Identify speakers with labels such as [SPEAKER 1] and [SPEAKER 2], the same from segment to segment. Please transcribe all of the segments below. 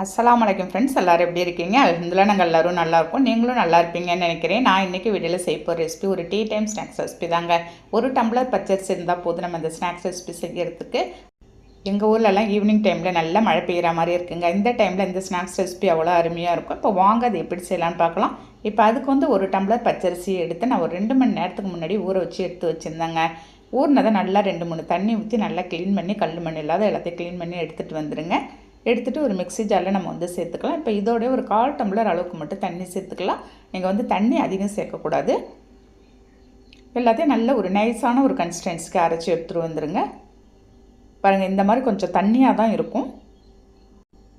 [SPEAKER 1] அஸ்லாம் வலைக்கம் ஃப்ரெண்ட்ஸ் எல்லோரும் எப்படி இருக்கீங்க? அதில் நாங்கள் எல்லோரும் நல்லாயிருக்கும் நீங்களும் நல்லா இருப்பீங்கன்னு நினைக்கிறேன். நான் இன்றைக்கி வீடியோவில் செய்ய போகிற ரெசிபி ஒரு டீ டைம் ஸ்நாக்ஸ் ரெசிபி தாங்க. ஒரு டம்ளர் பச்சரிசி இருந்தால் போதும் நம்ம இந்த ஸ்நாக்ஸ் ரெசிபி செய்யறதுக்கு. எங்கள் ஊர்லலாம் ஈவினிங் டைமில் நல்லா மழை பெய்கிற மாதிரி இருக்குங்க. இந்த டைமில் இந்த ஸ்நாக்ஸ் ரெசிபி அவ்வளோ அருமையாக இருக்கும். இப்போ வாங்க அது எப்படி செய்யலான்னு பார்க்கலாம். இப்போ அதுக்கு வந்து ஒரு டம்ளர் பச்சரிசி எடுத்து நான் ஒரு ரெண்டு மணி நேரத்துக்கு முன்னாடி ஊற வச்சு எடுத்து வச்சுருந்தேங்க. ஊறினதை நல்லா ரெண்டு மூணு தண்ணி ஊற்றி நல்லா க்ளீன் பண்ணி கல் மண் இல்லாத எல்லாத்தையும் க்ளீன் பண்ணி எடுத்துகிட்டு வந்துடுங்க எடுத்துகிட்டு ஒரு மிக்ஸி ஜாரில் நம்ம வந்து சேர்த்துக்கலாம். இப்போ இதோட ஒரு கால் டம்ளர் அளவுக்கு மட்டும் தண்ணி சேர்த்துக்கலாம். நீங்கள் வந்து தண்ணி அதிகம் சேர்க்கக்கூடாது. எல்லாத்தையும் நல்ல ஒரு நைஸான ஒரு கன்சிஸ்டன்சிக்கு அரைச்சி எடுத்துகிட்டு வந்துடுங்க பாருங்கள் இந்த மாதிரி கொஞ்சம் தண்ணியாக தான் இருக்கும்.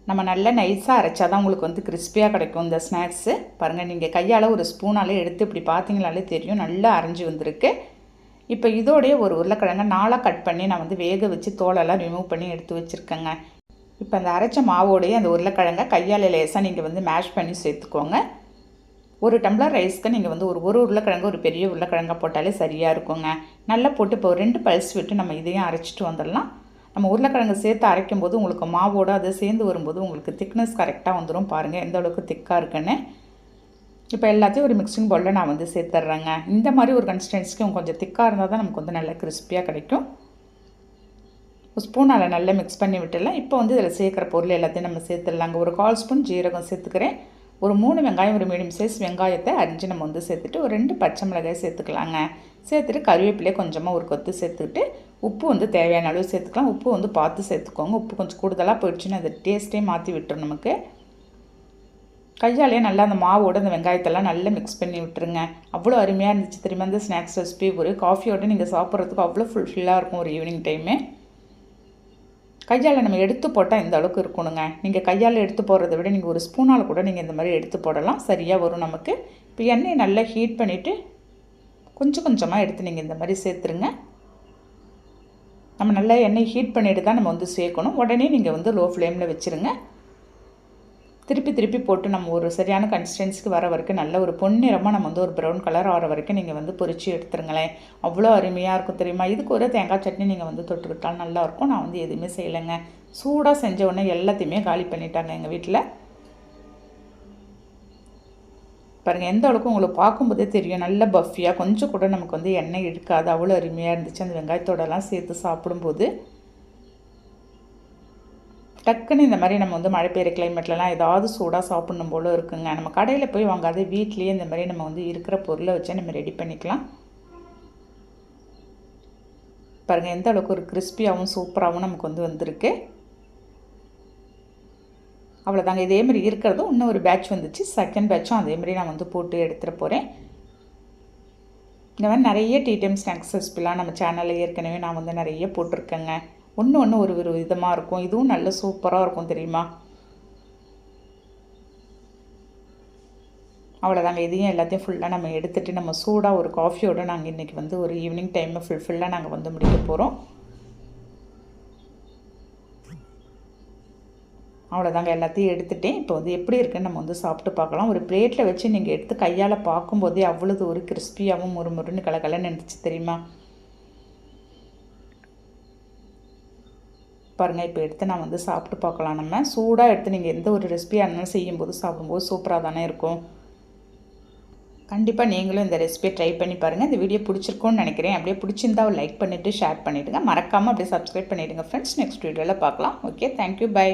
[SPEAKER 1] நம்ம நல்லா நைஸாக அரைச்சா தான் உங்களுக்கு வந்து கிறிஸ்பியாக கிடைக்கும் இந்த ஸ்நாக்ஸு. பாருங்கள் நீங்கள் கையால் ஒரு ஸ்பூனாலே எடுத்து இப்படி பார்த்தீங்கனாலே தெரியும். நல்லா அரைஞ்சி வந்திருக்கு. இப்போ இதோடைய ஒரு உருளைக்கிழங்க நாளாக கட் பண்ணி நான் வந்து வேக வச்சு தோலெல்லாம் ரிமூவ் பண்ணி எடுத்து வச்சுருக்கேங்க. இப்போ அந்த அரைச்ச மாவோடைய அந்த உருளைக்கிழங்கை கையால் லேசாக நீங்கள் வந்து மேஷ் பண்ணி சேர்த்துக்கோங்க. ஒரு டம்ளர் ரைஸ்க்கு நீங்கள் வந்து ஒரு ஒரு உருளைக்கிழங்கு ஒரு பெரிய உருளைக்கிழங்கா போட்டாலே சரியாக இருக்குங்க. நல்லா போட்டு இப்போ ஒரு ரெண்டு பல்ஸ் விட்டு நம்ம இதையும் அரைச்சிட்டு வந்துடலாம். நம்ம உருளைக்கிழங்கு சேர்த்து அரைக்கும் போது உங்களுக்கு மாவோடு அது சேர்ந்து வரும்போது உங்களுக்கு திக்னஸ் கரெக்டாக வந்துடும் பாருங்கள் எந்த அளவுக்கு திக்காக இருக்குன்னு. இப்போ எல்லாத்தையும் ஒரு மிக்சிங் பவுலில் நான் வந்து சேர்த்துட்றேங்க இந்த மாதிரி ஒரு கன்சிஸ்டன்சிக்கு கொஞ்சம் திக்காக இருந்தால் தான் நமக்கு வந்து நல்லா கிறிஸ்பியாக கிடைக்கும். ஸ்பூனால் நல்லா மிக்ஸ் பண்ணி விட்டுடலாம். இப்போ வந்து இதில் சேர்க்குற பொருள் எல்லாத்தையும் நம்ம சேர்த்துடலாங்க ஒரு கால் ஸ்பூன் ஜீரகம் சேர்த்துக்கிறேன். ஒரு மூணு வெங்காயம் ஒரு மீடியம் சைஸ் வெங்காயத்தை அரிஞ்சு நம்ம வந்து சேர்த்துட்டு ஒரு ரெண்டு பச்சை மிளகாய் சேர்த்துக்கலாங்க. சேர்த்துட்டு கருவேப்பிலையே கொஞ்சமாக ஒரு கொத்து சேர்த்துக்கிட்டு உப்பு வந்து தேவையான அளவு சேர்த்துக்கலாம். உப்பு வந்து பார்த்து சேர்த்துக்கோங்க. உப்பு கொஞ்சம் கூடுதலாக போயிடுச்சுன்னா அது டேஸ்ட்டே மாற்றி விட்டுரும் நமக்கு. கையாலேயே நல்லா அந்த மாவோட அந்த வெங்காயத்தெல்லாம் நல்லா மிக்ஸ் பண்ணி விட்டுருங்க. அவ்வளோ அருமையாக இருந்துச்சு. திரும்ப அந்த ஸ்நாக்ஸ் ரெசிபி ஒரு காஃபியோட நீங்கள் சாப்பிட்றதுக்கு அவ்வளோ ஃபுல்ஃபில்லாக இருக்கும் ஒரு ஈவினிங் டைமு கையால் நம்ம எடுத்து போட்டால் இந்த அளவுக்கு இருக்கணுங்க. நீங்கள் கையால் எடுத்து போடுறத விட நீங்கள் ஒரு ஸ்பூனால் கூட நீங்கள் இந்த மாதிரி எடுத்து போடலாம். சரியாக வரும் நமக்கு. இப்போ எண்ணெயை நல்லா ஹீட் பண்ணிவிட்டு கொஞ்சம் கொஞ்சமாக எடுத்து நீங்கள் இந்த மாதிரி சேர்த்துருங்க. நம்ம நல்லா எண்ணெய் ஹீட் பண்ணிவிட்டு தான் நம்ம வந்து சேர்க்கணும். உடனே நீங்கள் வந்து லோ ஃப்ளேமில் வச்சுருங்க. திருப்பி திருப்பி போட்டு நம்ம ஒரு சரியான கன்சிஸ்டன்சிக்கு வர வரைக்கும் நல்ல ஒரு பொன்னிறமாக நம்ம வந்து ஒரு ப்ரௌன் கலர் ஆகிற வரைக்கும் நீங்கள் வந்து பொறிச்சு எடுத்துருங்களேன். அவ்வளோ அருமையாக இருக்கும் தெரியுமா? இதுக்கு ஒரு தேங்காய் சட்னி நீங்கள் வந்து தொட்டுக்கிட்டால் நல்லாயிருக்கும் நான் வந்து எதுவுமே செய்யலைங்க. சூடாக செஞ்ச உடனே எல்லாத்தையுமே காலி பண்ணிட்டாங்க எங்கள் வீட்டில் பாருங்கள் எந்த அளவுக்கு உங்களுக்கு பார்க்கும்போதே தெரியும். நல்ல பஃபியாக கொஞ்சம் கூட நமக்கு வந்து எண்ணெய் இருக்காது அவ்வளோ அருமையாக இருந்துச்சு. அந்த வெங்காயத்தோடலாம் சேர்த்து சாப்பிடும்போது. டக்குன்னு இந்த மாதிரி நம்ம வந்து மழை பெய்கிற கிளைமேட்லலாம் ஏதாவது சூடாக சாப்பிடணும் போல இருக்குங்க. நம்ம கடையில் போய் வாங்காத வீட்லேயே இந்த மாதிரி நம்ம வந்து இருக்கிற பொருளை வச்சு நம்ம ரெடி பண்ணிக்கலாம். பாருங்கள் எந்த அளவுக்கு ஒரு கிறிஸ்பியாகவும் சூப்பராகவும் நமக்கு வந்து வந்திருக்கு. அவ்வளோதாங்க இதே மாதிரி இருக்கிறதும் இன்னும் ஒரு பேட்ச் வந்துச்சு. செகண்ட் பேட்சும் அதே மாதிரி நான் வந்து போட்டு எடுத்துகிட்டு போகிறேன் இந்த மாதிரி நிறைய டீ டைம் ஸ்நாக்ஸ் ரெசிபிலாம் நம்ம சேனலில் ஏற்கனவே நான் வந்து நிறைய போட்டிருக்கேங்க. ஒன்று ஒன்று ஒரு ஒரு விதமாக இருக்கும். இதுவும் நல்ல சூப்பராக இருக்கும் தெரியுமா? அவ்வளோதாங்க இதையும் எல்லாத்தையும் ஃபுல்லாக நம்ம எடுத்துகிட்டு நம்ம சூடாக ஒரு காஃபியோடு நாங்கள் இன்றைக்கி வந்து ஒரு ஈவினிங் டைமை ஃபுல் ஃபுல்லாக நாங்கள் வந்து முடிக்க போகிறோம் அவ்வளோதாங்க எல்லாத்தையும் எடுத்துகிட்டேன் இப்போ வந்து எப்படி இருக்குன்னு நம்ம வந்து சாப்பிட்டு பார்க்கலாம். ஒரு பிளேட்டில் வச்சு நீங்கள் எடுத்து கையால் பார்க்கும்போதே அவ்வளோது ஒரு கிறிஸ்பியாகவும் முறுமுறுன்னு முருன்னு கலகலன்னு நினச்சி தெரியுமா? பாருங்கள் இப்போ எடுத்து நான் வந்து சாப்பிட்டு பார்க்கலாம். நம்ம சூடாக எடுத்து நீங்கள் எந்த ஒரு ரெசிபியாக இருந்தாலும் செய்யும்போது சாப்பிடும்போது சூப்பராக தானே இருக்கும். கண்டிப்பாக நீங்களும் இந்த ரெசிபியை ட்ரை பண்ணி பாருங்கள் இந்த வீடியோ பிடிச்சிருக்கோன்னு நினைக்கிறேன். அப்படியே பிடிச்சிருந்தா லைக் பண்ணிவிட்டு ஷேர் பண்ணிவிடுங்க மறக்காமல் அப்படியே சப்ஸ்கிரைப் பண்ணிவிடுங்க ஃப்ரெண்ட்ஸ் நெக்ஸ்ட் வீடியோவில் பார்க்கலாம். Okay thank you bye